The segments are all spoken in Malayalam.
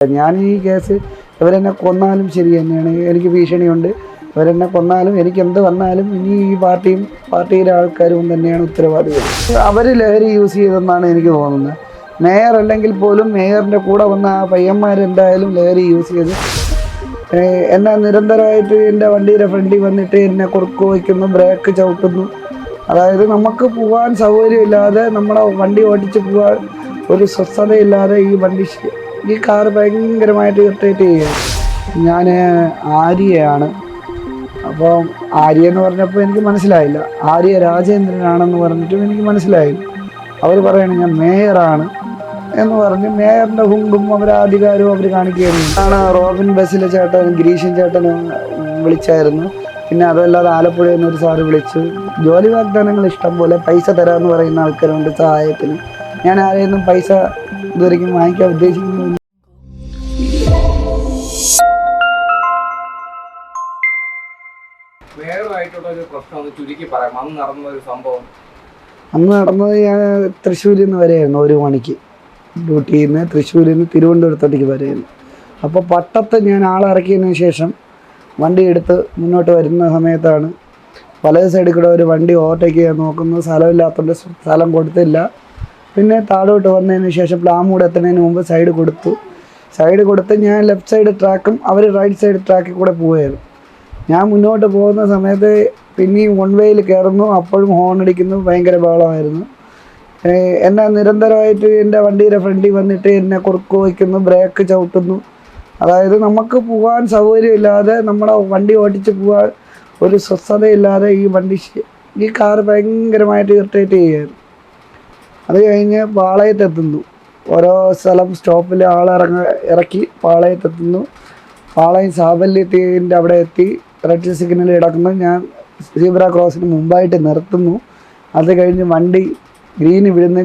ഞാൻ ഈ കേസ് ഇവരെന്നെ കൊന്നാലും ശരി തന്നെയാണ്. എനിക്ക് ഭീഷണിയുണ്ട്. ഇവരെന്നെ കൊന്നാലും എനിക്ക് എന്ത് വന്നാലും ഇനി ഈ പാർട്ടിയും പാർട്ടിയിലെ ആൾക്കാരും തന്നെയാണ് ഉത്തരവാദികൾ. അവർ ലഹരി യൂസ് ചെയ്തെന്നാണ് എനിക്ക് തോന്നുന്നത്. മേയർ അല്ലെങ്കിൽ പോലും മേയറിന്റെ കൂടെ വന്ന ആ പയ്യന്മാരെന്തായാലും ലഹരി യൂസ് ചെയ്ത് എന്നെ നിരന്തരമായിട്ട് എന്റെ വണ്ടിയുടെ ഫ്രണ്ടിൽ വന്നിട്ട് എന്നെ കുറുക്ക് വയ്ക്കുന്നു ബ്രേക്ക് ചവിട്ടുന്നു. അതായത് നമുക്ക് പോകാൻ സൗകര്യമില്ലാതെ നമ്മളെ വണ്ടി ഓടിച്ച് പോകാൻ ഒരു സ്വസ്ഥതയില്ലാതെ ഈ വണ്ടി ഈ കാർ ഭയങ്കരമായിട്ട് ഇറിറ്റേറ്റ് ചെയ്യുക ഞാൻ ആര്യയാണ്. അപ്പോൾ ആര്യ എന്ന് പറഞ്ഞപ്പോൾ എനിക്ക് മനസ്സിലായില്ല. ആര്യ രാജേന്ദ്രനാണെന്ന് പറഞ്ഞിട്ടും എനിക്ക് മനസ്സിലായി. അവർ പറയണ ഞാൻ മേയറാണ് എന്ന് പറഞ്ഞ് മേയറിന്റെ ഹുങ്കും അവരെ അധികാരവും അവർ കാണിക്കുകയായിരുന്നു ആണ് റോബിൻ ബസ്സിലെ ചേട്ടൻ ഗിരീഷൻ ചേട്ടന് വിളിച്ചായിരുന്നു. പിന്നെ അതല്ലാതെ ആലപ്പുഴയിൽ നിന്ന് ഒരു സാറ് വിളിച്ചു. ജോലി വാഗ്ദാനങ്ങൾ ഇഷ്ടം പോലെ പൈസ തരാമെന്ന് പറയുന്ന ആൾക്കാരുണ്ട് സഹായത്തിന്. ഞാൻ ആരെയൊന്നും പൈസ ഇതുവരെയും വാങ്ങിക്കാൻ ഉദ്ദേശിക്കുന്നു ഒരു പ്രശ്നം ഒന്ന് ചുരുക്കി പറയാം. അന്ന് നടന്ന ഒരു സംഭവം. അന്ന് നടന്നത് ഞാൻ തൃശ്ശൂരിൽ നിന്ന് വരെയായിരുന്നു ഒരു മണിക്ക്. ഡ്യൂട്ടിയിൽ നിന്ന് തൃശ്ശൂരിൽ നിന്ന് തിരുവനന്തപുരത്തോട്ടേക്ക് വരെയായിരുന്നു. അപ്പോൾ പട്ടത്ത് ഞാൻ ആളിറക്കിയതിന് ശേഷം വണ്ടി എടുത്ത് മുന്നോട്ട് വരുന്ന സമയത്താണ് വലത് സൈഡിൽ കൂടെ ഒരു വണ്ടി ഓവർടേക്ക് ചെയ്യാൻ നോക്കുന്നത് സ്ഥലമില്ലാത്തതുകൊണ്ട് സ്ഥലം കൊടുത്തില്ല. പിന്നെ താഴോട്ട് വന്നതിന് ശേഷം പ്ലാം കൂടെ എത്തുന്നതിന് മുമ്പ് സൈഡ് കൊടുത്തു. സൈഡ് കൊടുത്ത് ഞാൻ ലെഫ്റ്റ് സൈഡ് ട്രാക്കും അവർ റൈറ്റ് സൈഡ് ട്രാക്കിൽ കൂടെ പോവുകയായിരുന്നു. ഞാൻ മുന്നോട്ട് പോകുന്ന സമയത്ത് പിന്നെയും വൺ വേയിൽ കയറുന്നു അപ്പോഴും ഹോൺ അടിക്കുന്നു ഭയങ്കര ബഹളമായിരുന്നു. എന്നെ നിരന്തരമായിട്ട് എന്റെ വണ്ടിയുടെ ഫ്രണ്ടിൽ വന്നിട്ട് എന്നെ കുറുക്ക് വയ്ക്കുന്നു ബ്രേക്ക് ചവിട്ടുന്നു. അതായത് നമുക്ക് പോകാൻ സൗകര്യമില്ലാതെ നമ്മുടെ വണ്ടി ഓടിച്ച് പോകാൻ ഒരു സ്വസ്ഥതയില്ലാതെ ഈ വണ്ടി ഈ കാർ ഭയങ്കരമായിട്ട് ഇറിറ്റേറ്റ് ചെയ്യുകയായിരുന്നു. അത് കഴിഞ്ഞ് പാളയത്തെത്തുന്നു. ഓരോ സ്ഥലം സ്റ്റോപ്പിൽ ആളിറങ്ങ ഇറക്കി പാളയത്തെത്തുന്നു. പാളയം സാബല്യത്തിന്റെ അവിടെ എത്തി. റെഡ് സിഗ്നൽ കിടക്കുന്നു. ഞാൻ സീബ്ര ക്രോസിന് മുമ്പായിട്ട് നിർത്തുന്നു. അത് കഴിഞ്ഞ് വണ്ടി ഗ്രീന് വിടുന്ന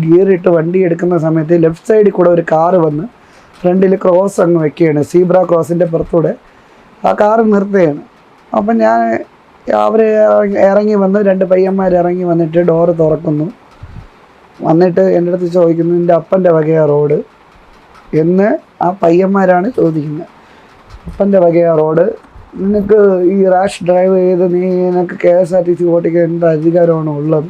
ഗിയറിട്ട് വണ്ടി എടുക്കുന്ന സമയത്ത് ലെഫ്റ്റ് സൈഡിൽ കൂടെ ഒരു കാറ് വന്ന് ഫ്രണ്ടിൽ ക്രോസ് അങ്ങ് വെക്കുകയാണ്. സീബ്ര ക്രോസിന്റെ പുറത്തൂടെ. ആ കാറ് നിർത്തുകയാണ്. അപ്പം ഞാൻ അവർ ഇറങ്ങി വന്ന്. രണ്ട് പയ്യന്മാർ ഇറങ്ങി വന്നിട്ട് ഡോറ് തുറക്കുന്നു. വന്നിട്ട് എന്റെ അടുത്ത് ചോദിക്കുന്നത് എന്റെ അപ്പന്റെ വകയാ റോഡ്? എന്ന് ആ പയ്യന്മാരാണ് ചോദിക്കുന്നത്. അപ്പന്റെ വകയാ റോഡ്? നിനക്ക് ഈ റാഷ് ഡ്രൈവ് ചെയ്ത് നീ നിനക്ക് K S R T C ഓട്ടിക്കാൻ എന്ത് അധികാരമാണ് ഉള്ളത്?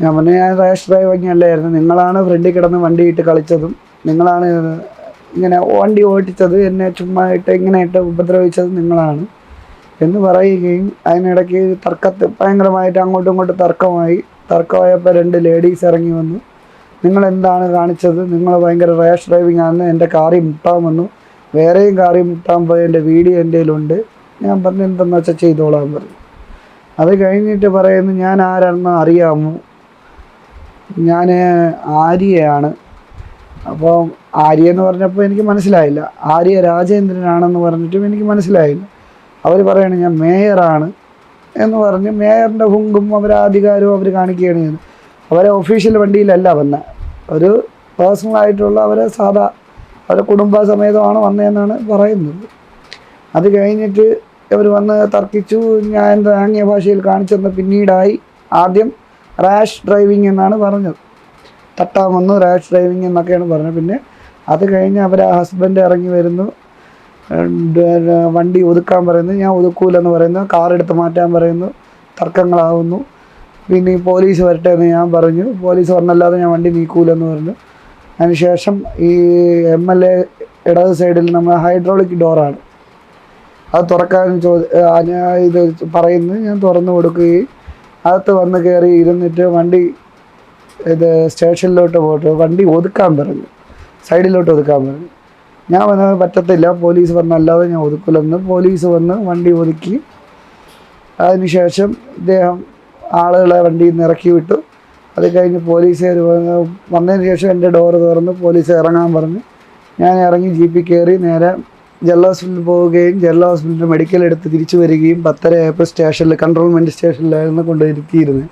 ഞാൻ പറഞ്ഞു ഞാൻ റാഷ് ഡ്രൈവ് അല്ലായിരുന്നു നിങ്ങളാണ് ഫ്രണ്ടിൽ കിടന്ന് വണ്ടി ഇട്ട് കളിച്ചതും നിങ്ങളാണ് ഇങ്ങനെ വണ്ടി ഓടിച്ചത് എന്നെ ചുമ്മാ ഇട്ട് ഇങ്ങനെയിട്ട് ഉപദ്രവിച്ചത് നിങ്ങളാണ്. എന്ന് പറയുകയും അതിനിടയ്ക്ക് തർക്കത്തിൽ ഭയങ്കരമായിട്ട് അങ്ങോട്ടും ഇങ്ങോട്ടും തർക്കമായി. തർക്കമായപ്പോൾ രണ്ട് ലേഡീസ് ഇറങ്ങി വന്നു. നിങ്ങൾ എന്താണ് കാണിച്ചത്? നിങ്ങൾ ഭയങ്കര റാഷ് ഡ്രൈവിംഗ് ആണെന്ന് എന്റെ കാറി മുട്ടാൻ വന്നു. വേറെയും കാറി മുട്ടാൻ പോയ എന്റെ വീഡിയോ എന്റെ കയ്യിലുണ്ട്. ഞാൻ പറഞ്ഞു എന്തെന്ന് വെച്ചാൽ ചെയ്തോളാൻ പറഞ്ഞു. അത് കഴിഞ്ഞിട്ട് പറയുന്നു ഞാൻ ആരാണെന്ന് അറിയാമോ? ഞാൻ ആര്യയാണ്. അപ്പോൾ ആര്യ എന്ന് പറഞ്ഞപ്പോൾ എനിക്ക് മനസ്സിലായില്ല. ആര്യ രാജേന്ദ്രനാണെന്ന് പറഞ്ഞിട്ടും എനിക്ക് മനസ്സിലായില്ല. അവർ പറയണ ഞാൻ മേയറാണ് എന്ന് പറഞ്ഞ് മേയറിന്റെ ഹുങ്കും അവരെ അധികാരവും അവർ കാണിക്കുകയാണ് ചെയ്യുന്നത്. അവരെ ഒഫീഷ്യൽ വണ്ടിയിലല്ല വന്ന. ഒരു പേഴ്സണലായിട്ടുള്ള അവരെ സാധാ അവരെ കുടുംബസമേതമാണ് വന്നതെന്നാണ് പറയുന്നത്. അത് കഴിഞ്ഞിട്ട് ഇവർ വന്ന് തർക്കിച്ചു. ഞാൻ ആംഗ്യ ഭാഷയിൽ കാണിച്ചെന്ന് പിന്നീടായി ആദ്യം റാഷ് ഡ്രൈവിംഗ് എന്നാണ് പറഞ്ഞത്. തട്ടാൻ വന്നു റാഷ് ഡ്രൈവിംഗ് എന്നൊക്കെയാണ് പറഞ്ഞത്. പിന്നെ അത് കഴിഞ്ഞ് അവർ ആ ഹസ്ബൻഡ് ഇറങ്ങി വരുന്നു. വണ്ടി ഒതുക്കാൻ പറയുന്നു. ഞാൻ ഒതുക്കൂലെന്ന് പറയുന്നു. കാർ എടുത്ത് മാറ്റാൻ പറയുന്നു. തർക്കങ്ങളാവുന്നു. പിന്നെ പോലീസ് വരട്ടെ എന്ന് ഞാൻ പറഞ്ഞു. പോലീസ് പറഞ്ഞല്ലാതെ ഞാൻ വണ്ടി നീക്കൂലെന്ന് പറഞ്ഞു. അതിനുശേഷം ഈ എം എൽ എ ഇടത് സൈഡിൽ നമ്മൾ ഹൈഡ്രോളിക് ഡോറാണ് അത് തുറക്കാൻ ചോദി ഇത് പറയുന്നു. ഞാൻ തുറന്നു കൊടുക്കുകയും അകത്ത് വന്ന് കയറി ഇരുന്നിട്ട് വണ്ടി ഇത് സ്റ്റേഷനിലോട്ട് പോയിട്ട് വണ്ടി ഒതുക്കാൻ പറഞ്ഞു. സൈഡിലോട്ട് ഒതുക്കാൻ പറഞ്ഞു. ഞാൻ വന്ന പറ്റത്തില്ല. പോലീസ് പറഞ്ഞല്ലാതെ ഞാൻ ഒതുക്കില്ലെന്ന് പോലീസ് വന്ന് വണ്ടി ഒതുക്കി. അതിനുശേഷം ഇദ്ദേഹം ആളുകളെ വണ്ടിയിൽ നിന്ന് ഇറക്കി വിട്ടു. അത് കഴിഞ്ഞ് പോലീസുകാർ വന്നതിന് ശേഷം എന്റെ ഡോറ് തുറന്ന് പോലീസ് ഇറങ്ങാൻ പറഞ്ഞ്. ഞാൻ ഇറങ്ങി ജീപ്പിൽ കയറി നേരെ ജനറൽ ഹോസ്പിറ്റലിൽ പോവുകയും ജനറൽ ഹോസ്പിറ്റലിൽ മെഡിക്കൽ എടുത്ത് തിരിച്ചു വരികയും പത്തര ആയപ്പോൾ സ്റ്റേഷനിൽ കൺട്രോൾമെന്റ് സ്റ്റേഷനിലായിരുന്നു കൊണ്ടുവരുത്തിയിരുന്നത്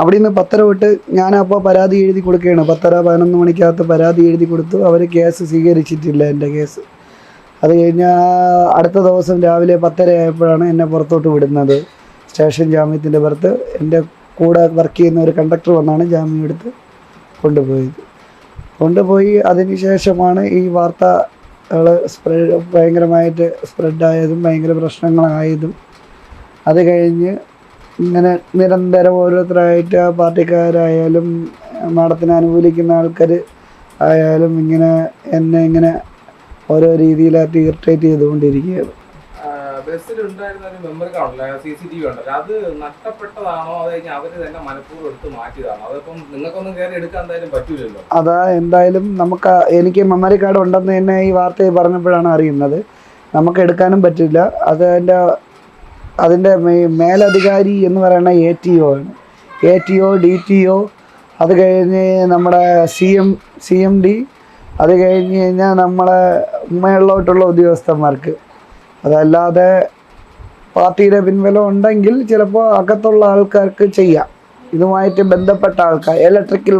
അവിടെ നിന്ന് പത്തര വിട്ട് ഞാനപ്പോൾ പരാതി എഴുതി കൊടുക്കുകയാണ്. പത്തര പതിനൊന്ന് മണിക്കകത്ത് പരാതി എഴുതി കൊടുത്തു. അവർ കേസ് സ്വീകരിച്ചിട്ടില്ല എന്റെ കേസ്. അത് കഴിഞ്ഞാൽ അടുത്ത ദിവസം രാവിലെ പത്തര ആയപ്പോഴാണ് എന്നെ പുറത്തോട്ട് വിടുന്നത്. സ്റ്റേഷൻ ജാമ്യത്തിന്റെ പുറത്ത് എന്റെ കൂടെ വർക്ക് ചെയ്യുന്ന ഒരു കണ്ടക്ടർ വന്നാണ് ജാമ്യം എടുത്ത് കൊണ്ടുപോയത്. കൊണ്ടുപോയി അതിനുശേഷമാണ് ഈ വാർത്ത സ്പ്രെഡ് ഭയങ്കരമായിട്ട് സ്പ്രെഡായതും ഭയങ്കര പ്രശ്നങ്ങളായതും അത് കഴിഞ്ഞ് ഇങ്ങനെ നിരന്തരം ഓരോരുത്തരായിട്ട് ആ പാർട്ടിക്കാരായാലും മാഡത്തിനെ അനുകൂലിക്കുന്ന ആൾക്കാർ ആയാലും ഇങ്ങനെ എന്നെ ഇങ്ങനെ ഓരോ രീതിയിലായിട്ട് ഇറിറ്റേറ്റ് ചെയ്തുകൊണ്ടിരിക്കുകയാണ്. ബസ്സിൽ ഉണ്ടായിരുന്ന ഒരു മെമ്മറി കാർഡല്ല സി സി ടി വി ഉണ്ടല്ലോ. അത് നഷ്ടപ്പെട്ടതാണോ? അത് കഴിഞ്ഞാൽ അവർ തന്നെ മനഃപൂർവം എടുത്ത് മാറ്റിയതാണോ? അതിപ്പം നിങ്ങൾക്കൊന്നും കയറി എടുക്കാൻ എന്തായാലും പറ്റൂലല്ലോ. അതാ എന്തായാലും നമുക്ക് എനിക്ക് മെമ്മറി കാർഡ് ഉണ്ടെന്ന് തന്നെ ഈ വാർത്ത പറഞ്ഞപ്പോഴാണ് അറിയുന്നത്. നമുക്ക് എടുക്കാനും പറ്റില്ല. അത് അതിന്റെ അതിന്റെ മേലധികാരി എന്ന് പറയുന്ന എ ടി ഒ ആണ്. A T O D T O അത് കഴിഞ്ഞ് നമ്മുടെ C M C M D അത് കഴിഞ്ഞ് കഴിഞ്ഞാൽ നമ്മളെ മേളിലോട്ടുള്ള ഉദ്യോഗസ്ഥന്മാർക്ക്. അതല്ലാതെ പാർട്ടിയുടെ പിൻബലം ഉണ്ടെങ്കിൽ ചിലപ്പോൾ അകത്തുള്ള ആൾക്കാർക്ക് ചെയ്യാം. ഇതുമായിട്ട് ബന്ധപ്പെട്ട ആൾക്കാർ ഇലക്ട്രിക്കൽ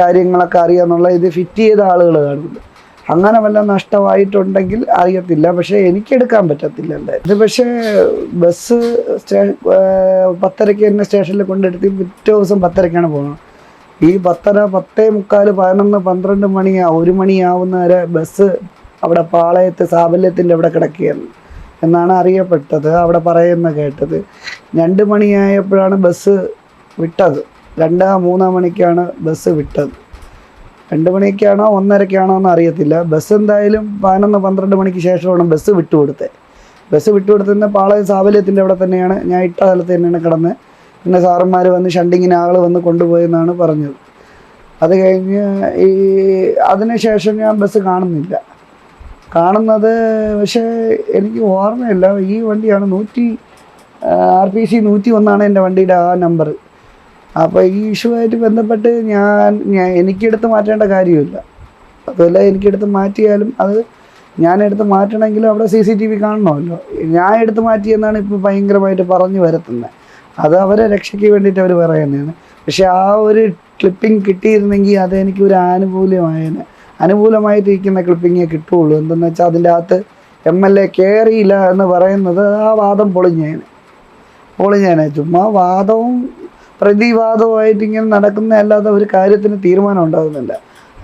കാര്യങ്ങളൊക്കെ അറിയാന്നുള്ള ഇത് ഫിറ്റ് ചെയ്ത ആളുകൾ കാണുന്നുണ്ട്. അങ്ങനെ വല്ല നഷ്ടമായിട്ടുണ്ടെങ്കിൽ അറിയത്തില്ല. പക്ഷേ എനിക്കെടുക്കാൻ പറ്റത്തില്ല എന്തായാലും ഇത് പക്ഷേ ബസ് സ്റ്റേ ഏർ പത്തരയ്ക്ക് തന്നെ സ്റ്റേഷനിൽ കൊണ്ടെടുത്ത് പിറ്റേ ദിവസം പത്തരയ്ക്കാണ് പോകുന്നത് ഈ പത്തര പത്തേ മുക്കാൽ പതിനൊന്ന് പന്ത്രണ്ട് മണി ഒരു മണിയാവുന്ന വരെ ബസ് അവിടെ പാളയത്ത് സാബല്യത്തിന്റെ അവിടെ കിടക്കുകയാണ് എന്നാണ് അറിയപ്പെട്ടത് അവിടെ പറയുന്ന കേട്ടത്. രണ്ട് മണിയായപ്പോഴാണ് ബസ് വിട്ടത്. രണ്ടാം മൂന്നാം മണിക്കാണ് ബസ് വിട്ടത്. രണ്ട് മണിക്കാണോ ഒന്നരക്കാണോ എന്ന് അറിയത്തില്ല. ബസ് എന്തായാലും പതിനൊന്ന് പന്ത്രണ്ട് മണിക്ക് ശേഷമാണ് ബസ് വിട്ടുകൊടുത്തത്. ബസ് വിട്ടുകൊടുത്തുന്ന പാളയം സാബല്യത്തിന്റെ അവിടെ തന്നെയാണ്. ഞാൻ ഇട്ട സ്ഥലത്ത് തന്നെയാണ് കിടന്ന്. പിന്നെ സാറന്മാർ വന്ന് ഷണ്ടിങ്ങിന് ആൾ വന്ന് കൊണ്ടുപോയെന്നാണ് പറഞ്ഞത്. അത് കഴിഞ്ഞ് ഈ അതിനുശേഷം ഞാൻ ബസ് കാണുന്നില്ല. കാണുന്നത് പക്ഷേ എനിക്ക് ഓർമ്മയില്ല. ഈ വണ്ടിയാണ് നൂറ്റി ആർ പി സി നൂറ്റി ഒന്നാണ് എന്റെ വണ്ടിയുടെ ആ നമ്പർ അപ്പോൾ ഈ ഇഷ്യൂ ആയിട്ട് ബന്ധപ്പെട്ട് ഞാൻ ഞാൻ എനിക്കെടുത്ത് മാറ്റേണ്ട കാര്യമില്ല. അതുമല്ല എനിക്കെടുത്ത് മാറ്റിയാലും അത് ഞാൻ എടുത്ത് മാറ്റണമെങ്കിലും അവിടെ സി സി ടി വി കാണണമല്ലോ. ഞാൻ എടുത്ത് മാറ്റിയെന്നാണ് ഇപ്പോൾ ഭയങ്കരമായിട്ട് പറഞ്ഞു വരുത്തുന്നത്. അത് അവരെ രക്ഷയ്ക്ക് വേണ്ടിയിട്ട് അവർ പറയുന്നതാണ്. പക്ഷെ ആ ഒരു ക്ലിപ്പിംഗ് കിട്ടിയിരുന്നെങ്കിൽ അത് എനിക്ക് ഒരു ആനുകൂല്യമായേനെ. അനുകൂലമായിട്ടിരിക്കുന്ന ക്ലിപ്പിങ്ങേ കിട്ടുള്ളൂ എന്തെന്ന് വെച്ചാൽ അതിന്റെ അകത്ത് എം എൽ എ കയറിയില്ല എന്ന് പറയുന്നത് ആ വാദം പൊളിഞ്ഞേനെ. പൊളിഞ്ഞേനെ. ചുമ്മാ വാദവും പ്രതിവാദവുമായിട്ട് ഇങ്ങനെ നടക്കുന്ന അല്ലാതെ ഒരു കാര്യത്തിന് തീരുമാനം ഉണ്ടാകുന്നില്ല.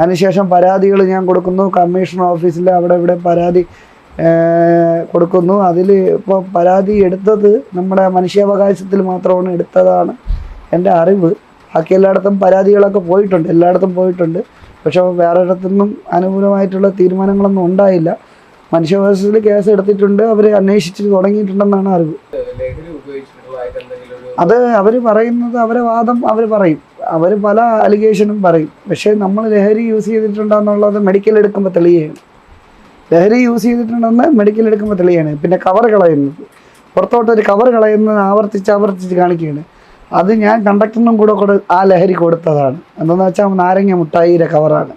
അതിനുശേഷം പരാതികൾ ഞാൻ കൊടുക്കുന്നു കമ്മീഷൻ ഓഫീസിൽ അവിടെ ഇവിടെ പരാതി കൊടുക്കുന്നു. അതിൽ ഇപ്പോൾ പരാതി എടുത്തത് നമ്മുടെ മനുഷ്യാവകാശത്തിൽ മാത്രമാണ് എടുത്തതാണ് എന്റെ അറിവ്. ബാക്കി എല്ലായിടത്തും പരാതികളൊക്കെ പോയിട്ടുണ്ട് എല്ലായിടത്തും പോയിട്ടുണ്ട്. പക്ഷേ വേറെ ഇടത്തുനിന്നും അനുകൂലമായിട്ടുള്ള തീരുമാനങ്ങളൊന്നും ഉണ്ടായില്ല. മനുഷ്യാവകാശത്തിൽ കേസ് എടുത്തിട്ടുണ്ട് അവർ അന്വേഷിച്ച് തുടങ്ങിയിട്ടുണ്ടെന്നാണ് അറിവ്. അത് അവർ പറയുന്നത് അവരെ വാദം അവർ പറയും. അവർ പല അലിഗേഷനും പറയും. പക്ഷേ നമ്മൾ ലഹരി യൂസ് ചെയ്തിട്ടുണ്ടെന്നുള്ളത് മെഡിക്കൽ എടുക്കുമ്പോൾ തെളിയാണ് ലഹരി യൂസ് ചെയ്തിട്ടുണ്ടെന്ന് മെഡിക്കൽ എടുക്കുമ്പോൾ തെളിയാണ്. പിന്നെ കവർ കളയുന്നത് പുറത്തോട്ടൊരു കവർ കളയുന്നത് ആവർത്തിച്ച് ആവർത്തിച്ച് കാണിക്കുകയാണ്. അത് ഞാൻ കണ്ടക്ടറിനും കൂടെ കൊടു ആ ലഹരി കൊടുത്തതാണ്. എന്തെന്ന് വെച്ചാൽ നാരങ്ങ മുട്ടായിയുടെ കവറാണ്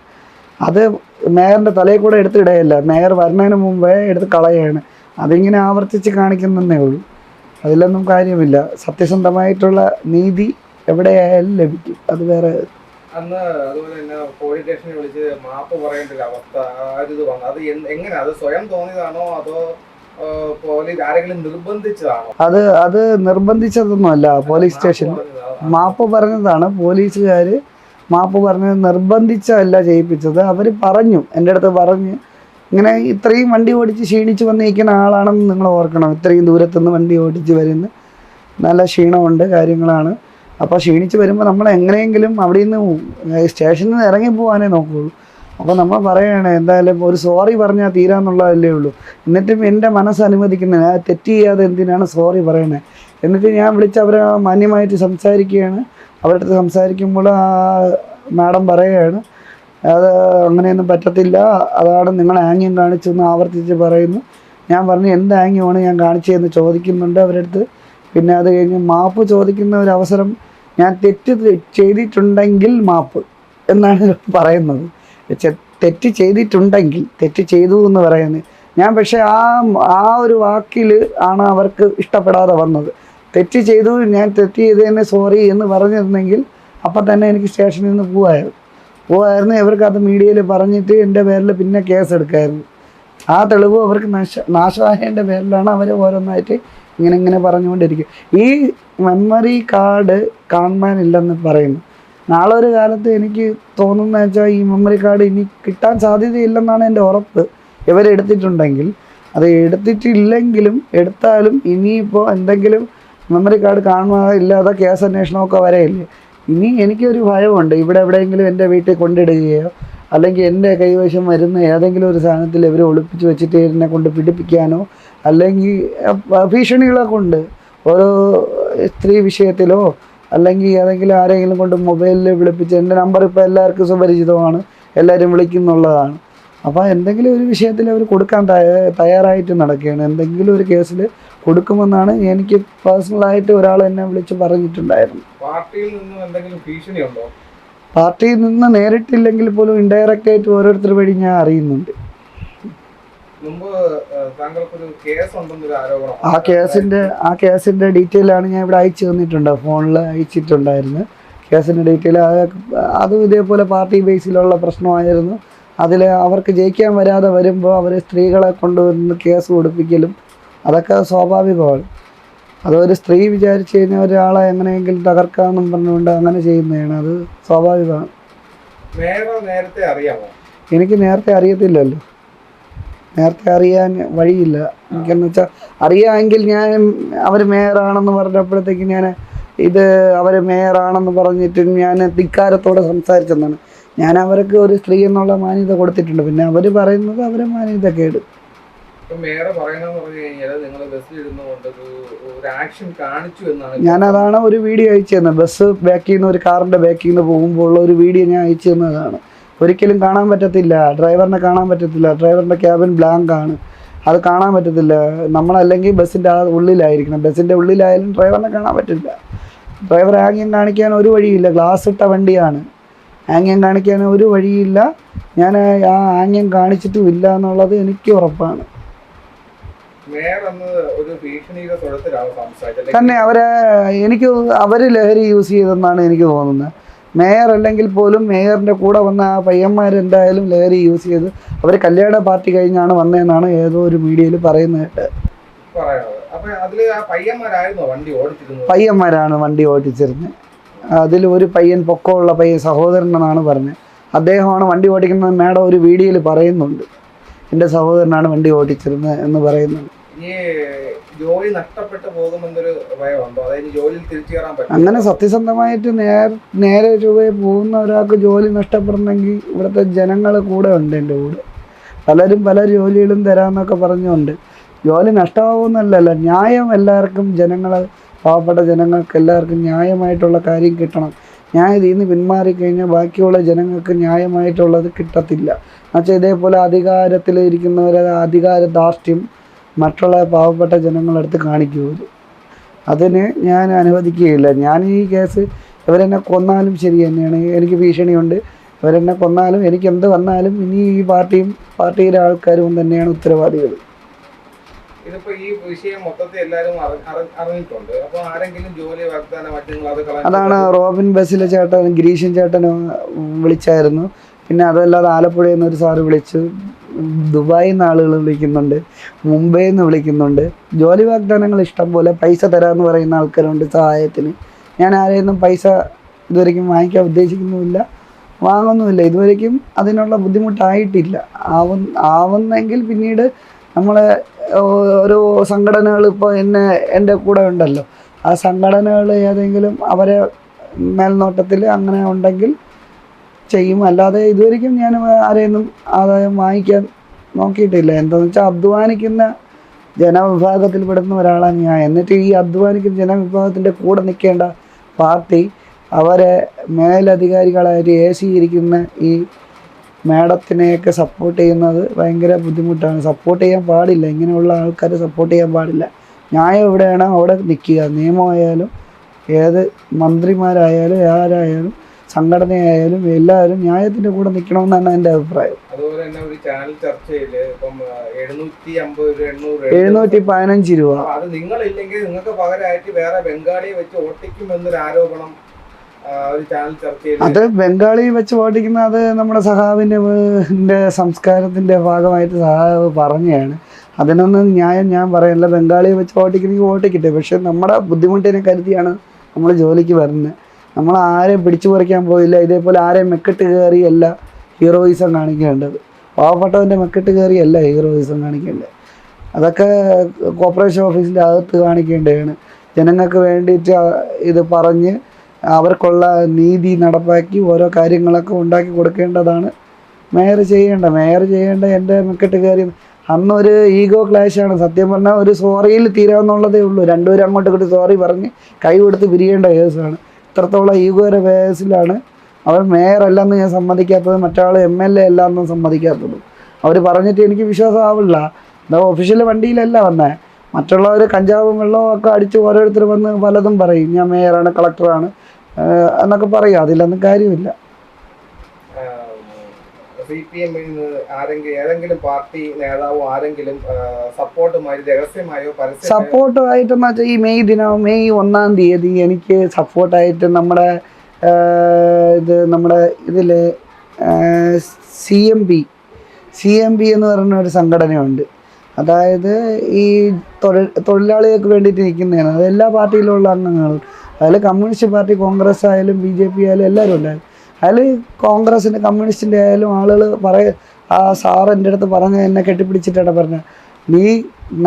അത് മേയറിന്റെ തലയിൽ കൂടെ എടുത്തിടയല്ല മേയർ വരുന്നതിന് മുമ്പേ എടുത്ത് കളയാണ്. അതിങ്ങനെ ആവർത്തിച്ച് കാണിക്കുന്നതേ ഉള്ളൂ. അതിലൊന്നും കാര്യമില്ല. സത്യസന്ധമായിട്ടുള്ള നീതി എവിടെയായാലും ലഭിക്കും. അത് വേറെ അന്ന് അതുപോലെ തന്നെ പോലീസ് സ്റ്റേഷനിൽ വിളിച്ച് മാപ്പ് പറയേണ്ട ഒരു അവസ്ഥ വന്നു. അത് എങ്ങനെ? അത് സ്വയം തോന്നിയതാണോ? അതോ പോലീസ് ആരെങ്കിലും നിർബന്ധിച്ചതാണോ? അത് അത് നിർബന്ധിച്ചതൊന്നുമല്ല പോലീസ് സ്റ്റേഷൻ മാപ്പ് പറഞ്ഞതാണ്. പോലീസുകാർ മാപ്പ് പറഞ്ഞത് നിർബന്ധിച്ചല്ല ചെയ്യിപ്പിച്ചത്. അവർ പറഞ്ഞു എന്റെ അടുത്ത് പറഞ്ഞ് ഇങ്ങനെ ഇത്രയും വണ്ടി ഓടിച്ച് ക്ഷീണിച്ച് വന്നിരിക്കുന്ന ആളാണെന്ന് നിങ്ങൾ ഓർക്കണം. ഇത്രയും ദൂരത്തുനിന്ന് വണ്ടി ഓടിച്ച് വരുന്ന നല്ല ക്ഷീണമുണ്ട് കാര്യങ്ങളാണ്. അപ്പോൾ ക്ഷീണിച്ച് വരുമ്പോൾ നമ്മൾ എങ്ങനെയെങ്കിലും അവിടെ നിന്ന് സ്റ്റേഷനിൽ നിന്ന് ഇറങ്ങി പോകാനേ നോക്കുകയുള്ളൂ അപ്പോൾ നമ്മൾ പറയണേ എന്തായാലും ഒരു സോറി പറഞ്ഞാൽ തീരാന്നുള്ളതല്ലേ ഉള്ളൂ. എന്നിട്ടും എന്റെ മനസ്സ് അനുവദിക്കുന്നില്ല. ആ തെറ്റ് ചെയ്യാതെ എന്തിനാണ് സോറി പറയണേ? എന്നിട്ട് ഞാൻ വിളിച്ച് അവരെ മാന്യമായിട്ട് സംസാരിക്കുകയാണ്. അവരുടെ അടുത്ത് സംസാരിക്കുമ്പോൾ ആ മാഡം പറയുകയാണ് അത് അങ്ങനെയൊന്നും പറ്റത്തില്ല. അതാണ് നിങ്ങൾ ആംഗ്യം കാണിച്ചെന്ന് ആവർത്തിച്ച് പറയുന്നു. ഞാൻ പറഞ്ഞു എന്ത് ആംഗ്യമാണ് ഞാൻ കാണിച്ചതെന്ന് ചോദിക്കുന്നുണ്ട് അവരടുത്ത്. പിന്നെ അത് കഴിഞ്ഞ് മാപ്പ് ചോദിക്കുന്ന ഒരു അവസരം ഞാൻ തെറ്റ് ചെയ്തിട്ടുണ്ടെങ്കിൽ മാപ്പ് എന്നാണ് പറയുന്നത്. തെറ്റ് ചെയ്തിട്ടുണ്ടെങ്കിൽ തെറ്റ് ചെയ്തു എന്ന് പറയുന്നത്. ഞാൻ പക്ഷേ ആ ആ ഒരു വാക്കിൽ ആണ് അവർക്ക് ഇഷ്ടപ്പെടാതെ വന്നത്. തെറ്റ് ചെയ്തു ഞാൻ തെറ്റ് ചെയ്തതിന് സോറി എന്ന് പറഞ്ഞിരുന്നെങ്കിൽ അപ്പം തന്നെ എനിക്ക് സ്റ്റേഷനിൽ നിന്ന് പോവായിരുന്നു. ഇവർക്ക് അത് മീഡിയയിൽ പറഞ്ഞിട്ട് എന്റെ പേരിൽ പിന്നെ കേസ് എടുക്കായിരുന്നു ആ തെളിവ് അവർക്ക് നാശ നാശമായതിന്റെ പേരിലാണ് അവർ ഓരോന്നായിട്ട് ഇങ്ങനെ ഇങ്ങനെ പറഞ്ഞുകൊണ്ടിരിക്കും ഈ മെമ്മറി കാർഡ് കാണാനില്ലെന്ന് പറയുന്നു. നാളെ ഒരു കാലത്ത് എനിക്ക് തോന്നുന്ന വെച്ചാൽ ഈ മെമ്മറി കാർഡ് ഇനി കിട്ടാൻ സാധ്യതയില്ലെന്നാണ് എന്റെ ഉറപ്പ്. ഇവരെടുത്തിട്ടുണ്ടെങ്കിൽ അത് എടുത്തിട്ടില്ലെങ്കിലും എടുത്താലും ഇനിയിപ്പോൾ എന്തെങ്കിലും മെമ്മറി കാർഡ് കാണുക ഇല്ലാതെ കേസ് അന്വേഷണമൊക്കെ വരെയില്ലേ? ഇനി എനിക്കൊരു ഭയമുണ്ട്. ഇവിടെ എവിടെയെങ്കിലും എന്റെ വീട്ടിൽ കൊണ്ടിടുകയോ അല്ലെങ്കിൽ എന്റെ കൈവശം വരുന്ന ഏതെങ്കിലും ഒരു സാധനത്തിൽ ഇവർ ഒളിപ്പിച്ച് വെച്ചിട്ട് എന്നെ കൊണ്ട് പിടിപ്പിക്കാനോ അല്ലെങ്കിൽ ഭീഷണികളെ കൊണ്ട് ഓരോ സ്ത്രീ വിഷയത്തിലോ അല്ലെങ്കിൽ ഏതെങ്കിലും ആരെങ്കിലും കൊണ്ട് മൊബൈലിൽ വിളിപ്പിച്ച് എന്റെ നമ്പർ ഇപ്പോൾ എല്ലാവർക്കും സുപരിചിതമാണ്. എല്ലാവരും വിളിക്കുന്നുള്ളതാണ്. അപ്പോൾ എന്തെങ്കിലും ഒരു വിഷയത്തിൽ അവർ കൊടുക്കാൻ തയ്യാറായിട്ട് നടക്കുകയാണ്. എന്തെങ്കിലും ഒരു കേസിൽ കൊടുക്കുമെന്നാണ് എനിക്ക് പേഴ്സണലായിട്ട് ഒരാൾ എന്നെ വിളിച്ച് പറഞ്ഞിട്ടുണ്ടായിരുന്നു പാർട്ടിയിൽ നിന്നും എന്തെങ്കിലും ഭീഷണിയുണ്ടോ പാർട്ടിയിൽ നിന്ന് നേരിട്ടില്ലെങ്കിൽ പോലും ഇൻഡയറക്റ്റ് ആയിട്ട് ഓരോരുത്തർ വഴി ഞാൻ അറിയുന്നുണ്ട്. ആ കേസിന്റെ ആ കേസിന്റെ ഡീറ്റെയിൽ ആണ് ഞാൻ ഇവിടെ അയച്ചു തന്നിട്ടുണ്ട്. ഫോണിൽ അയച്ചിട്ടുണ്ടായിരുന്നു. കേസിന്റെ ഡീറ്റെയിൽ അതും ഇതേപോലെ പാർട്ടി ബേസിലുള്ള പ്രശ്നമായിരുന്നു. അതിൽ അവർക്ക് ജയിക്കാൻ വരാതെ വരുമ്പോൾ അവർ സ്ത്രീകളെ കൊണ്ടുവന്ന് കേസ് കൊടുപ്പിക്കലും അതൊക്കെ സ്വാഭാവികമാണ്. അതൊരു സ്ത്രീ വിചാരിച്ചു കഴിഞ്ഞാൽ ഒരാളെ എങ്ങനെയെങ്കിലും തകർക്കാമെന്നും പറഞ്ഞുകൊണ്ട് അങ്ങനെ ചെയ്യുന്നതാണ്. അത് സ്വാഭാവികമാണ്. നേരത്തെ അറിയാമോ? എനിക്ക് നേരത്തെ അറിയത്തില്ലല്ലോ. നേരത്തെ അറിയാൻ വഴിയില്ല. എനിക്കെന്ന് വെച്ചാൽ അറിയാമെങ്കിൽ ഞാൻ അവർ മേയറാണെന്ന് പറഞ്ഞപ്പോഴത്തേക്ക് ഞാൻ ഇത് അവർ മേയറാണെന്ന് പറഞ്ഞിട്ട് ഞാൻ ധിക്കാരത്തോടെ സംസാരിച്ചെന്നാണ്. ഞാൻ അവർക്ക് ഒരു സ്ത്രീ എന്നുള്ള മാന്യത കൊടുത്തിട്ടുണ്ട്. പിന്നെ അവർ പറയുന്നത് അവരെ മാന്യത കേട്. ഞാൻ അതാണ് ഒരു വീഡിയോ അയച്ചു തന്നത്. ബസ് ബാക്കിൽ നിന്ന് ഒരു കാറിന്റെ ബാക്കിൽ നിന്ന് പോകുമ്പോൾ ഉള്ള ഒരു വീഡിയോ ഞാൻ അയച്ചു തന്നതാണ്. ഒരിക്കലും കാണാൻ പറ്റത്തില്ല. ഡ്രൈവറിനെ കാണാൻ പറ്റത്തില്ല. ഡ്രൈവറിന്റെ ക്യാബിൻ ബ്ലാങ്ക് ആണ്. അത് കാണാൻ പറ്റത്തില്ല. നമ്മളല്ലെങ്കിൽ ബസ്സിന്റെ ആ ഉള്ളിലായിരിക്കണം. ബസ്സിന്റെ ഉള്ളിലായാലും ഡ്രൈവറിനെ കാണാൻ പറ്റില്ല. ഡ്രൈവർ ആംഗ്യം കാണിക്കാൻ ഒരു വഴിയില്ല. ഗ്ലാസ് ഇട്ട വണ്ടിയാണ്. ആംഗ്യം കാണിക്കാൻ ഒരു വഴിയില്ല. ഞാൻ ആ ആംഗ്യം കാണിച്ചിട്ടും ഇല്ല എന്നുള്ളത് എനിക്ക് ഉറപ്പാണ്. തന്നെ അവരെ എനിക്ക് അവർ ലഹരി യൂസ് ചെയ്തെന്നാണ് എനിക്ക് തോന്നുന്നത്. മേയർ അല്ലെങ്കിൽ പോലും മേയറിന്റെ കൂടെ വന്ന ആ പയ്യന്മാർ എന്തായാലും ലഹരി യൂസ് ചെയ്ത് അവർ കല്യാണ പാർട്ടി കഴിഞ്ഞാണ് വന്നതെന്നാണ് ഏതോ ഒരു മീഡിയയിൽ പറയുന്നത് പയ്യന്മാരാണ് വണ്ടി ഓടിച്ചിരുന്നത്. അതിൽ ഒരു പയ്യൻ പൊക്കമുള്ള പയ്യൻ സഹോദരൻ എന്നാണ് പറഞ്ഞത്. അദ്ദേഹമാണ് വണ്ടി ഓടിക്കുന്നത് മേഡം ഒരു വീഡിയോയിൽ പറയുന്നുണ്ട്. എന്റെ സഹോദരനാണ് വണ്ടി ഓടിച്ചിരുന്നത് എന്ന് പറയുന്നുണ്ട്. ജോലി നഷ്ടപ്പെട്ടു പോകുമെന്നൊരു ഭയമുണ്ടോ? അതായത് ജോലിയിൽ തിരിച്ചു കയറാൻ പറ്റും അങ്ങനെ സത്യസന്ധമായിട്ട് നേർ നേരെ ചൊവ്വേ പോകുന്ന ഒരാൾക്ക് ജോലി നഷ്ടപ്പെടണമെങ്കിൽ ഇവിടുത്തെ ജനങ്ങൾ കൂടെ ഉണ്ട് എന്റെ കൂടെ. പലരും പല ജോലികളും തരാമെന്നൊക്കെ പറഞ്ഞുകൊണ്ട്. ജോലി നഷ്ടമാകുമെന്നല്ലല്ലോ ന്യായം എല്ലാവർക്കും ജനങ്ങൾ പാവപ്പെട്ട ജനങ്ങൾക്ക് എല്ലാവർക്കും ന്യായമായിട്ടുള്ള കാര്യം കിട്ടണം. ഞാൻ ഇതിൽ നിന്ന് പിന്മാറിക്കഴിഞ്ഞാൽ ബാക്കിയുള്ള ജനങ്ങൾക്ക് ന്യായമായിട്ടുള്ളത് കിട്ടത്തില്ല. എന്നുവെച്ചാൽ ഇതേപോലെ അധികാരത്തിൽ ഇരിക്കുന്നവരെ അധികാര ധാർഷ്ട്യം മറ്റുള്ള പാവപ്പെട്ട ജനങ്ങളടുത്ത് കാണിക്കൂ അതിന് ഞാൻ അനുവദിക്കുകയില്ല. ഞാൻ ഈ കേസ് ഇവരെന്നെ കൊന്നാലും ശരി തന്നെയാണ്. എനിക്ക് ഭീഷണിയുണ്ട്. ഇവരെന്നെ കൊന്നാലും എനിക്ക് എന്ത് വന്നാലും ഇനി ഈ പാർട്ടിയും പാർട്ടിയിലെ ആൾക്കാരും തന്നെയാണ് ഉത്തരവാദികൾ. ഇതിപ്പോ ഈ വിഷയം മൊത്തത്തിൽ എല്ലാരും അറി- അറി- അറിഞ്ഞിട്ടുണ്ട്. അപ്പൊ ആരെങ്കിലും ജോലി വാഗ്ദാനം അതാണ് റോബിൻ ബസ്സിലെ ചേട്ടൻ ഗിരീഷൻ ചേട്ടൻ വിളിച്ചായിരുന്നു. പിന്നെ അതല്ലാതെ ആലപ്പുഴയിൽ നിന്ന് ഒരു സാറ് വിളിച്ചു. ദുബായിൽ നിന്ന് ആളുകൾ വിളിക്കുന്നുണ്ട്. മുംബൈയിൽ നിന്ന് വിളിക്കുന്നുണ്ട്. ജോലി വാഗ്ദാനങ്ങൾ ഇഷ്ടം പോലെ പൈസ തരാമെന്ന് പറയുന്ന ആൾക്കാരുണ്ട് സഹായത്തിന്. ഞാൻ ആരെയൊന്നും പൈസ ഇതുവരെയ്ക്കും വാങ്ങിക്കാൻ ഉദ്ദേശിക്കുന്നുമില്ല. വാങ്ങുന്നുമില്ല. ഇതുവരെയ്ക്കും അതിനുള്ള ബുദ്ധിമുട്ടായിട്ടില്ല. ആവുന്ന ആവുന്നെങ്കിൽ പിന്നീട് നമ്മളെ ഓരോ സംഘടനകൾ ഇപ്പോൾ എന്നെ എന്റെ കൂടെ ഉണ്ടല്ലോ. ആ സംഘടനകൾ ഏതെങ്കിലും അവരെ മേൽനോട്ടത്തിൽ അങ്ങനെ ഉണ്ടെങ്കിൽ ചെയ്യും. അല്ലാതെ ഇതുവരെയ്ക്കും ഞാൻ ആരെയൊന്നും ആദായം വാങ്ങിക്കാൻ നോക്കിയിട്ടില്ല. എന്താണെന്ന് വെച്ചാൽ അധ്വാനിക്കുന്ന ജനവിഭാഗത്തിൽ പെടുന്ന ഒരാളാണ് ഞാൻ. എന്നിട്ട് ഈ അധ്വാനിക്കുന്ന ജനവിഭാഗത്തിന്റെ കൂടെ നിൽക്കേണ്ട പാർട്ടി അവരെ മേലധികാരികളായിട്ട് ഇരിക്കുന്ന ഈ മാഡത്തിനെയൊക്കെ സപ്പോർട്ട് ചെയ്യുന്നത് ഭയങ്കര ബുദ്ധിമുട്ടാണ്. സപ്പോർട്ട് ചെയ്യാൻ പാടില്ല. ഇങ്ങനെയുള്ള ആൾക്കാരെ സപ്പോർട്ട് ചെയ്യാൻ പാടില്ല. ന്യായം എവിടെയാണോ അവിടെ നിൽക്കുക. നിയമമായാലും ഏത് മന്ത്രിമാരായാലും ആരായാലും സംഘടനയായാലും എല്ലാവരും ന്യായത്തിന്റെ കൂടെ നിൽക്കണമെന്നാണ് എന്റെ അഭിപ്രായം. എഴുന്നൂറ്റി പതിനഞ്ച് രൂപ. അത് നിങ്ങളില്ലെങ്കിൽ നിങ്ങൾക്ക് പകരമായിട്ട് വേറെ ബംഗാളിയെ വെച്ച് ഓട്ടിക്കും എന്നൊരു ആരോപണം അത് ബംഗാളി വെച്ച് ഓടിക്കുന്ന അത് നമ്മുടെ സഹാബിന്റെ സംസ്കാരത്തിന്റെ ഭാഗമായിട്ട് സഹാബ് പറഞ്ഞാണ് അതിനൊന്നും ന്യായം ഞാൻ പറയുന്നില്ല ബംഗാളി വെച്ച് പാട്ടിക്കണമെങ്കിൽ ഓട്ടിക്കട്ടെ പക്ഷെ നമ്മുടെ ബുദ്ധിമുട്ടിനെ കരുതിയാണ് നമ്മൾ ജോലിക്ക് വരുന്നത്. നമ്മൾ ആരെയും പിടിച്ചു പറിക്കാൻ പോയില്ല. ഇതേപോലെ ആരെയും മെക്കെട്ട് കയറിയല്ല ഹീറോയിസം കാണിക്കേണ്ടത്. പാവപ്പെട്ടവന്റെ മെക്കെട്ട് കയറിയല്ല ഹീറോയിസം കാണിക്കേണ്ടത്. അതൊക്കെ കോർപ്പറേഷൻ ഓഫീസിന്റെ അകത്ത് കാണിക്കേണ്ടതാണ്. ജനങ്ങൾക്ക് വേണ്ടിയിട്ട് ഇത് പറഞ്ഞ് അവർക്കുള്ള നീതി നടപ്പാക്കി ഓരോ കാര്യങ്ങളൊക്കെ ഉണ്ടാക്കി കൊടുക്കേണ്ടതാണ്. മേയർ ചെയ്യേണ്ട മേയർ ചെയ്യേണ്ട എന്റെ മിക്കട്ട് കാര്യം അന്നൊരു ഈഗോ ക്ലാഷാണ്. സത്യം പറഞ്ഞാൽ ഒരു സോറിയിൽ തീരാമെന്നുള്ളതേ ഉള്ളൂ. രണ്ടുപേരും അങ്ങോട്ട് ഇങ്ങോട്ട് സോറി പറഞ്ഞ് കൈ കൊടുത്ത് പിരിയേണ്ട കേസാണ്. ഇത്രത്തോളം ഈഗോയുടെ ബേസിലാണ്. അവർ മേയർ അല്ലെന്ന് ഞാൻ സമ്മതിക്കാത്തത് മറ്റാൾ എം എൽ എ അല്ലാന്നും സമ്മതിക്കാത്തതും. അവർ പറഞ്ഞിട്ട് എനിക്ക് വിശ്വാസം വിശ്വാസമാവില്ല എന്താ ഒഫീഷ്യൽ വണ്ടിയിലല്ല വന്നേ. മറ്റുള്ളവർ കഞ്ചാവും വെള്ളവും ഒക്കെ അടിച്ച് ഓരോരുത്തർ വന്ന് പലതും പറയും. ഞാൻ മേയറാണ് കളക്ടറാണ്. എന്നൊക്കെ പറയും. അതിലൊന്നും കാര്യമില്ല. സി പി എമ്മിൽ നിന്ന് ആരെങ്കിലും ഏതെങ്കിലും പാർട്ടി നേതാവോ ആരെങ്കിലും സപ്പോർട്ടുമായി രഹസ്യമായോ വെച്ചാൽ ഈ മെയ് ദിനം മെയ് ഒന്നാം തീയതി എനിക്ക് സപ്പോർട്ടായിട്ട് നമ്മുടെ ഇത് നമ്മുടെ ഇതിൽ C M P C M P എന്ന് പറയുന്ന ഒരു സംഘടനയുണ്ട്. അതായത് ഈ തൊഴിൽ തൊഴിലാളികൾക്ക് വേണ്ടിയിട്ട് നിൽക്കുന്നതാണ് അത് എല്ലാ പാർട്ടിയിലുള്ള അംഗങ്ങളും അതിൽ കമ്മ്യൂണിസ്റ്റ് പാർട്ടി കോൺഗ്രസ് ആയാലും ബി ജെ പി ആയാലും എല്ലാവരും ഉണ്ടായിരുന്നു. അതിൽ കോൺഗ്രസിന്റെ കമ്മ്യൂണിസ്റ്റിന്റെ ആയാലും ആളുകൾ പറയ ആ സാർ എന്റെ അടുത്ത് പറഞ്ഞ് എന്നെ കെട്ടിപ്പിടിച്ചിട്ടാണ് പറഞ്ഞത്. നീ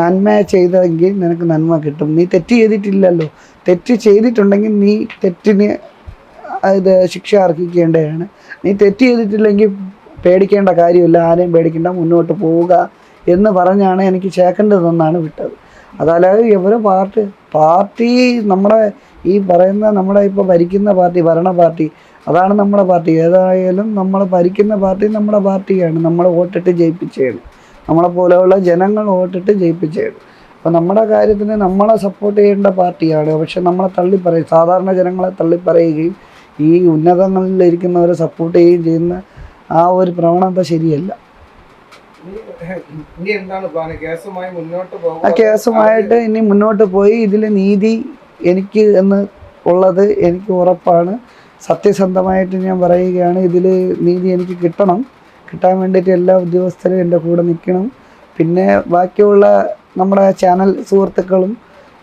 നന്മ ചെയ്തെങ്കിൽ നിനക്ക് നന്മ കിട്ടും. നീ തെറ്റ് ചെയ്തിട്ടില്ലല്ലോ. തെറ്റ് ചെയ്തിട്ടുണ്ടെങ്കിൽ നീ തെറ്റിന് ഇത് ശിക്ഷ അർഹിക്കേണ്ടതാണ്. നീ തെറ്റ് ചെയ്തിട്ടില്ലെങ്കിൽ പേടിക്കേണ്ട കാര്യമില്ല. ആരെയും പേടിക്കേണ്ട. മുന്നോട്ട് പോവുക എന്ന് പറഞ്ഞാണ് എനിക്ക് ചേക്കേണ്ടതെന്നാണ് വിട്ടത്. അതല്ലാതെ ഇവരെ പാർട്ടി പാർട്ടി നമ്മുടെ ഈ പറയുന്ന നമ്മളെ ഇപ്പോൾ ഭരിക്കുന്ന പാർട്ടി ഭരണ പാർട്ടി അതാണ് നമ്മുടെ പാർട്ടി. ഏതായാലും നമ്മൾ ഭരിക്കുന്ന പാർട്ടി നമ്മുടെ പാർട്ടിയാണ്. നമ്മൾ വോട്ടിട്ട് ജയിപ്പിച്ചാണ്. നമ്മളെ പോലെയുള്ള ജനങ്ങൾ വോട്ടിട്ട് ജയിപ്പിച്ചാണ്. അപ്പോൾ നമ്മുടെ കാര്യത്തിന് നമ്മളെ സപ്പോർട്ട് ചെയ്യേണ്ട പാർട്ടിയാണ്. പക്ഷെ നമ്മളെ തള്ളിപ്പറയും സാധാരണ ജനങ്ങളെ തള്ളിപ്പറയുകയും ഈ ഉന്നതങ്ങളിൽ ഇരിക്കുന്നവരെ സപ്പോർട്ട് ചെയ്യുകയും ചെയ്യുന്ന ആ ഒരു പ്രവണത ശരിയല്ല. ആ കേസുമായിട്ട് ഇനി മുന്നോട്ട് പോയി. ഇതിൽ നീതി എനിക്ക് എന്ന് ഉള്ളത് എനിക്ക് ഉറപ്പാണ്. സത്യസന്ധമായിട്ട് ഞാൻ പറയുകയാണ് ഇതിൽ നീതി എനിക്ക് കിട്ടണം. കിട്ടാൻ വേണ്ടിയിട്ട് എല്ലാ ഉദ്യോഗസ്ഥരും എന്റെ കൂടെ നിൽക്കണം. പിന്നെ ബാക്കിയുള്ള നമ്മുടെ ചാനൽ സുഹൃത്തുക്കളും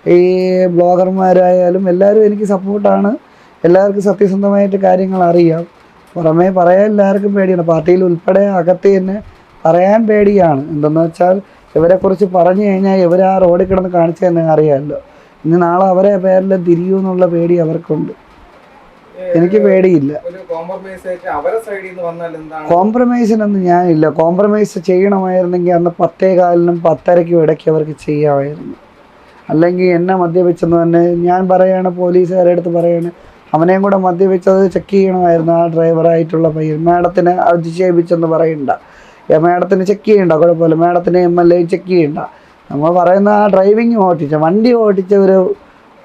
ഈ ബ്ലോഗർമാരായാലും എല്ലാവരും എനിക്ക് സപ്പോർട്ടാണ്. എല്ലാവർക്കും സത്യസന്ധമായിട്ട് കാര്യങ്ങൾ അറിയാം. പുറമേ പറയാൻ എല്ലാവർക്കും പേടിയാണ്. പാർട്ടിയിൽ ഉൾപ്പെടെ അകത്ത് തന്നെ പറയാൻ പേടിയാണ്. എന്തെന്ന് വെച്ചാൽ ഇവരെക്കുറിച്ച് പറഞ്ഞു കഴിഞ്ഞാൽ ഇവർ ആ റോഡിൽ കിടന്ന് കാണിച്ചു തന്നെ അറിയാമല്ലോ. ഇനി നാളെ അവരെ പേരിൽ തിരിയൂ എന്നുള്ള പേടി അവർക്കുണ്ട്. എനിക്ക് പേടിയില്ല. കോംപ്രമൈസിനൊന്നും ഞാനില്ല. കോംപ്രമൈസ് ചെയ്യണമായിരുന്നെങ്കിൽ അന്ന് പത്തേ കാലിനും പത്തരയ്ക്കും ഇടയ്ക്ക് അവർക്ക് ചെയ്യാമായിരുന്നു. അല്ലെങ്കിൽ എന്നെ മദ്യപിച്ചെന്ന് തന്നെ ഞാൻ പറയാണ് പോലീസുകാരുടെ അടുത്ത് പറയാണ് അവനെയും കൂടെ മദ്യപിച്ചത് ചെക്ക് ചെയ്യണമായിരുന്നു ആ ഡ്രൈവറായിട്ടുള്ള പയ്യൻ. മാഡത്തിനെ അധിക്ഷേപിച്ചെന്ന് പറയണ്ട. മാഡത്തിന് ചെക്ക് ചെയ്യണ്ട കുഴപ്പമില്ല. മാഡത്തിന് എം എൽ എ ചെക്ക് ചെയ്യണ്ട. നമ്മൾ പറയുന്ന ആ ഡ്രൈവിംഗ് ഓടിച്ച വണ്ടി ഓടിച്ച ഒരു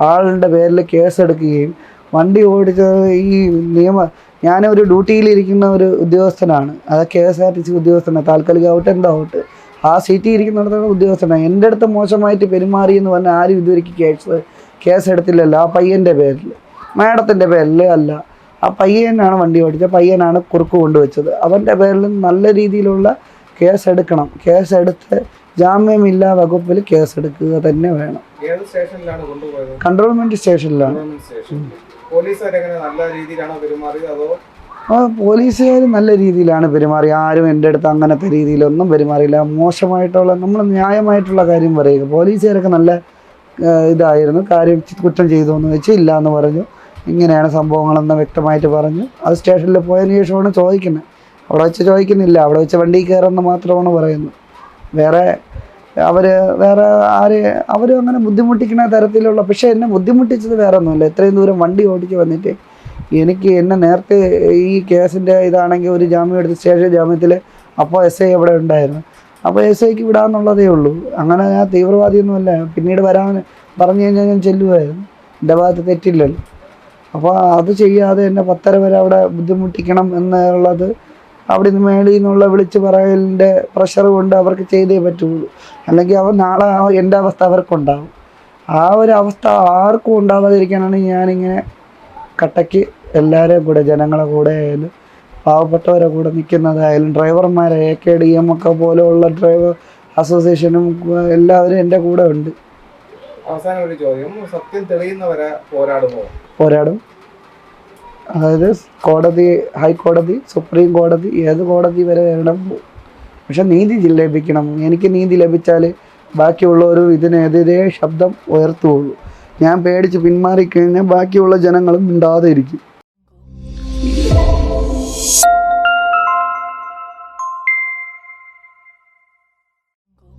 ആളുടെ പേരിൽ കേസ് എടുക്കുകയും വണ്ടി ഓടിച്ച ഈ നിയമ ഞാനൊരു ഡ്യൂട്ടിയിലിരിക്കുന്ന ഒരു ഉദ്യോഗസ്ഥനാണ്. അത് K S R T C ഉദ്യോഗസ്ഥനാണ് താൽക്കാലികമാവട്ടെ എന്താവട്ടെ ആ സീറ്റിൽ ഇരിക്കുന്നിടത്താണ് ഉദ്യോഗസ്ഥനാണ് എന്റെ അടുത്ത് മോശമായിട്ട് പെരുമാറി എന്ന് പറഞ്ഞാൽ ആരും ഇതുവരെ കേസ് കേസ് എടുത്തില്ലല്ലോ. ആ പയ്യന്റെ പേരിൽ. മാഡത്തിന്റെ പേരിൽ അല്ല. ആ പയ്യനാണ് വണ്ടി ഓടിച്ചത്. പയ്യനാണ് കുറുക്ക് കൊണ്ടുവച്ചത്. അവന്റെ പേരിൽ നല്ല രീതിയിലുള്ള കേസ് എടുക്കണം. കേസ് എടുത്ത് ജാമ്യമില്ലാ വകുപ്പിൽ കേസെടുക്കുക തന്നെ വേണം. ഏത് സ്റ്റേഷനിലാണ് പോലീസുകാർ നല്ല രീതിയിലാണ് പെരുമാറി. ആരും എന്റെ അടുത്ത് അങ്ങനത്തെ രീതിയിലൊന്നും പെരുമാറിയില്ല. മോശമായിട്ടുള്ള നമ്മൾ ന്യായമായിട്ടുള്ള കാര്യം പറയുക. പോലീസുകാരൊക്കെ നല്ല ഇതായിരുന്നു. കാര്യം കുറ്റം ചെയ്തു എന്ന് വെച്ച് ഇല്ല എന്ന് പറഞ്ഞു. ഇങ്ങനെയാണ് സംഭവങ്ങളെന്ന് വ്യക്തമായിട്ട് പറഞ്ഞു. അത് സ്റ്റേഷനിൽ പോയതിന് ശേഷമാണ് ചോദിക്കുന്നത്. അവിടെ വെച്ച് ചോദിക്കുന്നില്ല. അവിടെ വെച്ച് വണ്ടി കയറുമെന്ന് മാത്രമാണ് പറയുന്നത്. വേറെ അവർ വേറെ ആര് അവരും അങ്ങനെ ബുദ്ധിമുട്ടിക്കുന്ന തരത്തിലുള്ള പക്ഷേ എന്നെ ബുദ്ധിമുട്ടിച്ചത് വേറെ ഒന്നുമില്ല. ഇത്രയും ദൂരം വണ്ടി ഓടിച്ച് വന്നിട്ട് എനിക്ക് എന്നെ നേരത്തെ ഈ കേസിന്റെ ഇതാണെങ്കിൽ ഒരു ജാമ്യം എടുത്ത് സ്റ്റേഷൻ ജാമ്യത്തിൽ അപ്പോൾ എസ് ഐ അവിടെ ഉണ്ടായിരുന്നു. അപ്പോൾ എസ് ഐക്ക് വിടാമെന്നുള്ളതേ ഉള്ളൂ. അങ്ങനെ ഞാൻ തീവ്രവാദിയൊന്നുമല്ല. പിന്നീട് വരാൻ പറഞ്ഞു കഴിഞ്ഞാൽ ഞാൻ ചെല്ലുമായിരുന്നു. എന്റെ ഭാഗത്ത് തെറ്റില്ലല്ലോ. അപ്പോൾ അത് ചെയ്യാതെ എന്നെ പത്തര വരെ അവിടെ ബുദ്ധിമുട്ടിക്കണം എന്നുള്ളത് അവിടെ നിന്ന് മേളിൽ നിന്നുള്ള വിളിച്ച് പറയലിന്റെ പ്രഷർ കൊണ്ട് അവർക്ക് ചെയ്തേ പറ്റുള്ളൂ. അല്ലെങ്കിൽ അവർ നാളെ എന്റെ അവസ്ഥ അവർക്കുണ്ടാവും. ആ ഒരു അവസ്ഥ ആർക്കും ഉണ്ടാവാതിരിക്കാനാണ് ഞാനിങ്ങനെ കട്ടയ്ക്ക് എല്ലാവരെയും കൂടെ ജനങ്ങളെ കൂടെ ആയാലും പാവപ്പെട്ടവരെ കൂടെ നിൽക്കുന്നതായാലും ഡ്രൈവർമാരെ എ കെ ഡി എം ഒക്കെ പോലെയുള്ള ഡ്രൈവർ അസോസിയേഷനും എല്ലാവരും എന്റെ കൂടെ ഉണ്ട്. അവസാനം ഒരു ചോദ്യം. സത്യം തെളിയുന്നവരെ പോരാടുമോ? പോരാടും. അതായത് കോടതി ഹൈക്കോടതി സുപ്രീം കോടതി ഏത് കോടതി വരെ വേണം പക്ഷെ നീതി ലഭിക്കണം. എനിക്ക് നീതി ലഭിച്ചാൽ ബാക്കിയുള്ളവരും ഇതിനെതിരെ ശബ്ദം ഉയർത്തുകയുള്ളൂ. ഞാൻ പേടിച്ച് പിന്മാറിക്കഴിഞ്ഞാൽ ബാക്കിയുള്ള ജനങ്ങളും മിണ്ടാതെ ഇരിക്കും.